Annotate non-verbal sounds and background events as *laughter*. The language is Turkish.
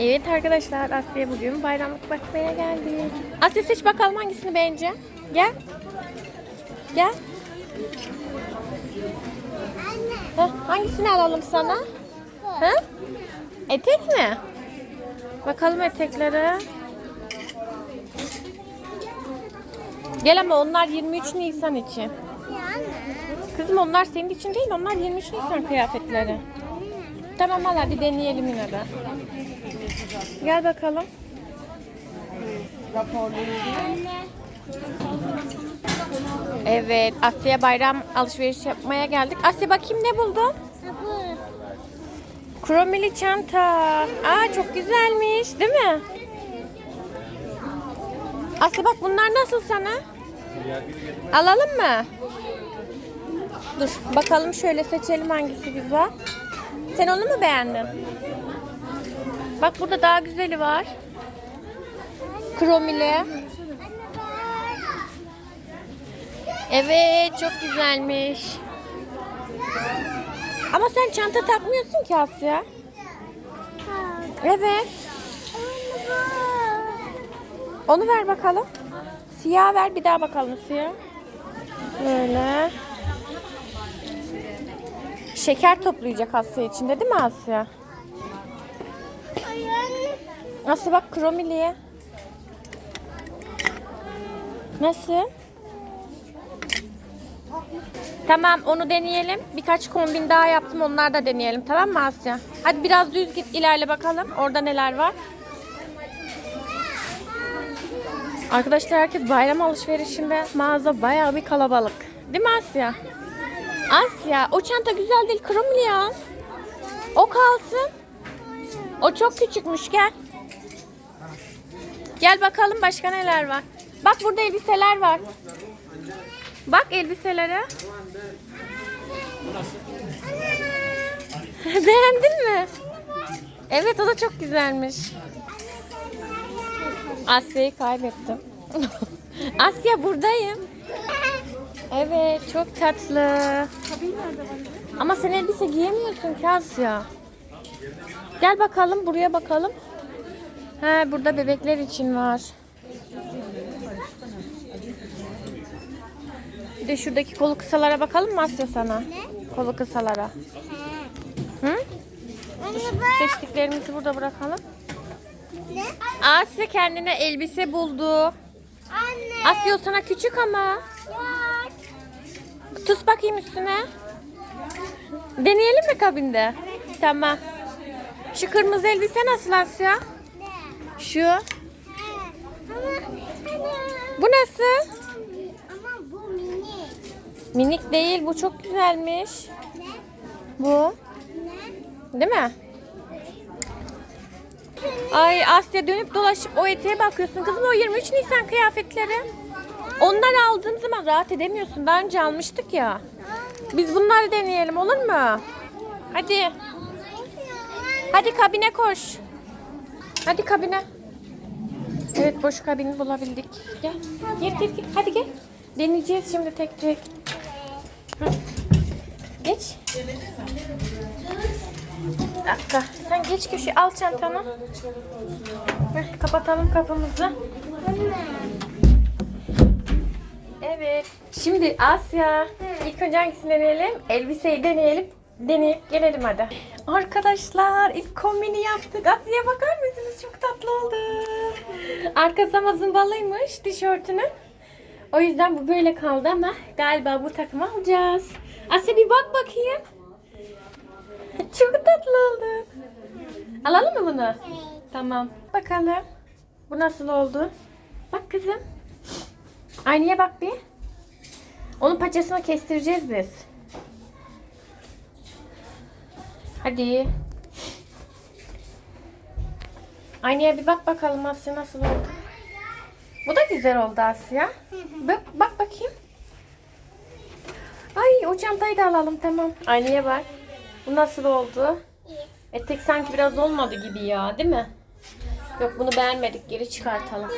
Evet arkadaşlar Asya bugün bayramlık bakmaya geldik. Asya seç bakalım hangisini beğeneceksin. Gel. Gel. Heh, hangisini alalım sana? Ha? Etek mi? Bakalım eteklere. Gel ama onlar 23 Nisan için. Kızım onlar senin için değil, onlar 23 Nisan kıyafetleri. Tamam al hadi deneyelim yine de. Gel bakalım. Evet, Asya bayram alışveriş yapmaya geldik. Asya bakayım ne buldun? Kromili çanta. Aa çok güzelmiş, değil mi? Asya bak bunlar nasıl sana? Alalım mı? Dur bakalım şöyle seçelim hangisi güzel. Sen onu mu beğendin? Bak burada daha güzeli var. Kromili. Evet çok güzelmiş. Ama sen çanta takmıyorsun ki Asya. Evet. Onu ver bakalım. Siyah ver bir daha bakalım siyah. Böyle. Şeker toplayacak Asya içinde değil mi Asya? Nasıl bak kromiliye. Nasıl? Tamam onu deneyelim. Birkaç kombin daha yaptım onlar da deneyelim tamam mı Asya? Hadi biraz düz git ilerle bakalım. Orada neler var? Arkadaşlar herkes bayram alışverişinde mağaza bayağı bir kalabalık. Değil mi Asya? Asya o çanta güzel değil kromili al. O kalsın. O çok küçükmüş gel. Gel bakalım başka neler var. Bak burada elbiseler var. Bak elbiselere. *laughs* Beğendin mi? Evet o da çok güzelmiş. Asya'yı kaybettim. *laughs* Asya buradayım. Evet çok tatlı. Ama sen elbise giyemiyorsun ki Asya. Gel bakalım buraya bakalım. He burada bebekler için var. Bir de şuradaki kolu kısalara bakalım mı Asya sana? Kolu kısalara. Hı? Seçtiklerimizi burada bırakalım. Ne? Asya kendine elbise buldu. Anne. Asya o sana küçük ama. Yok. Tut bakayım üstüne. Deneyelim mi kabinde? Tamam. Şu kırmızı elbise nasıl Asya? Şu. Bu nasıl? Ama bu mini. Minik değil bu çok güzelmiş. Bu. Değil mi? Ay Asya dönüp dolaşıp o eteğe bakıyorsun. Kızım o 23 Nisan kıyafetleri. Onları aldığın zaman rahat edemiyorsun. Daha önce almıştık ya. Biz bunları deneyelim olur mu? Hadi. Hadi kabine koş. Hadi kabine. Evet boş kabini bulabildik. Gel. Gel gel gel. Hadi gel. Deneyeceğiz şimdi tek tek. Geç. Bir dakika. Sen geç köşe al çantanı. Heh, kapatalım kapımızı. Evet. Şimdi Asya. İlk önce hangisini deneyelim? Elbiseyi deneyelim. Deneyip gelelim hadi. Arkadaşlar ilk kombini yaptık. Asya'ya bakar mısınız? Çok tatlı oldu. Arkası ama zımbalıymış tişörtünün. O yüzden bu böyle kaldı ama galiba bu takımı alacağız. Asya bir bak bakayım. Çok tatlı oldu. Alalım mı bunu? Tamam. Bakalım. Bu nasıl oldu? Bak kızım. Aynaya bak bir. Onun paçasını kestireceğiz biz. Hadi. Aynaya bir bak bakalım Asya nasıl oldu. Bu da güzel oldu Asya. Bak, bak bakayım. Ay o çantayı da alalım tamam. Aynaya bak. Bu nasıl oldu? Etek sanki biraz olmadı gibi ya değil mi? Yok bunu beğenmedik geri çıkartalım.